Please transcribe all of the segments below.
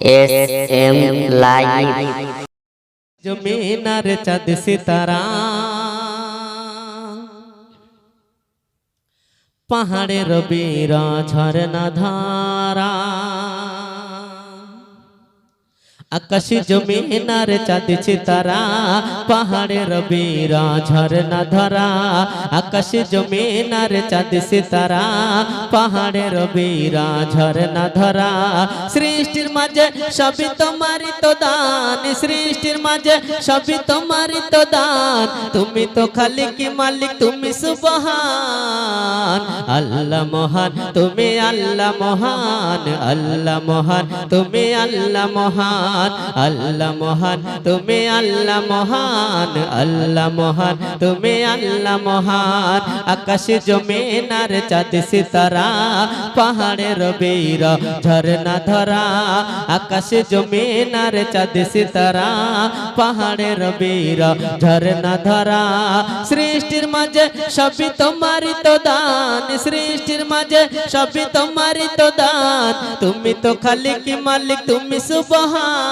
S M live জমিনার চাঁদ সিতারা। পাহাড়ের বীর ঝরনা ধারা। আকাশ জমিনার চাঁদ সিতারা পাহাড়ের বীর ঝরনা ধরা। আকাশ জমিনার চাঁদ সিতারা পাহাড়ের বীর ঝরনা ধরা। সৃষ্টির মাঝে সবই তোমারই তো দান, সৃষ্টির মাঝে সবই তোমারই তো দান। তুমি তো খালি কি মালিক, তুমি সুবহান। আল্লাহ মহান, তুমি আল্লাহ মহান। আল্লাহ মহান, তুমি আল্লাহ মহান। আল্লাহ মহান, তুমি আল্লাহ মহান আল্লাহ মহান, তুমি আল্লাহ মহান। আকাশ জমিনার চাঁদ সিতারা, পাহাড়ের বীর ঝরনা ধরা। আকাশ জমিনার চাঁদ সিতারা, পাহাড়ের বীর ঝরনা ধরা। সৃষ্টির মাঝে সবই তোমারই তো দান, সৃষ্টির মাঝে সবই তোমারই তো দান। তুমি তো খালি কি মালিক, তুমি সুবহান।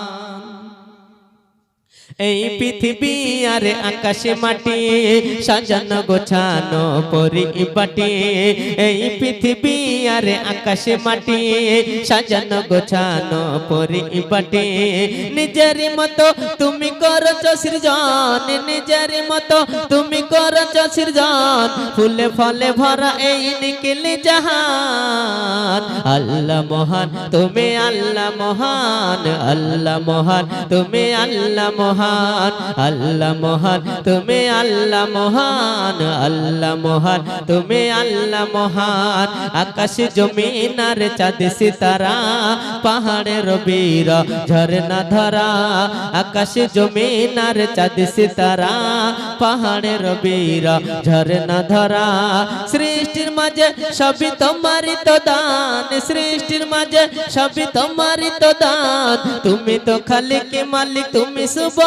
এই পৃথিবী আর আকাশে মাটি সাজানো গোছানো পরিপাটি এই পৃথিবী আর আকাশে মাটি সাজানো গোছানো পরিপাটি নিজের মতো তুমি করছ সৃজন নিজের মতো তুমি করছ সৃজন। ফুলে ফলে ভরা এই নিখিল জাহান। আল্লাহ মহান তুমি আল্লাহ মহান আল্লাহ মহান তুমি আল্লাহ মহান। আল্লাহ মহান, তুমি আল্লাহ মহান আল্লাহ মহান, তুমি আল্লাহ মহান। আকাশ জমিনার চাঁদ সিতারা, পাহাড়ের বীর ঝরনা ধরা। আকাশ জমিনার চাঁদ সিতারা, পাহাড়ের বীর ঝরনা ধরা। সৃষ্টির মাঝে সবই তোমারই তো দান সৃষ্টির মাঝে সবই তোমারই তো দান তুমি তো খালি কে মালিক, তুমি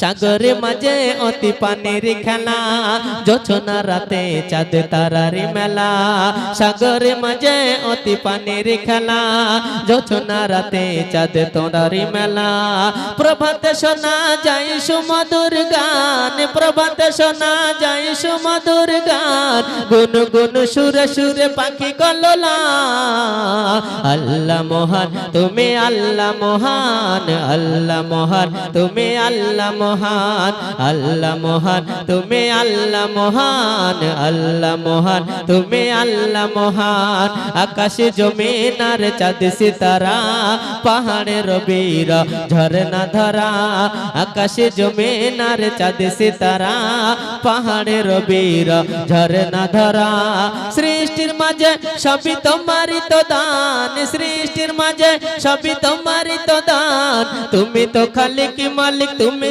সাগরে মাঝে অতি পানির খেলা, জোছনা রাতে চাঁদ তারার মেলা। সাগরে মাঝে অতি পানির খেলা, জোছনা রাতে চাঁদ তোরার মেলা। প্রভাতে শোনা যায় সুমধুর গান, প্রভাতে শোনা যায় সুমধুর গান। গুন গুন সুরে সুরে পাখি কললা আল্লাহ মহান, তুমি আল্লাহ মহান আল্লাহ মহান, তুমি আল্লাহ মহান, আল্লাহ মহান, তুমি আল্লাহ মহান আল্লাহ মহান, তুমি আল্লাহ মহান। আকাশ জমিনার চাঁদ সিতারা, পাহাড়ের বীর ঝরনা ধরা। আকাশ জমিনার চাঁদ সিতারা, পাহাড়ের বীর ঝরনা ধরা। সৃষ্টির মাঝে সবই তোমারই তো দান সৃষ্টির মাঝে সবই তোমারই তো দান তুমি তো খালি কি মালিক, তুমি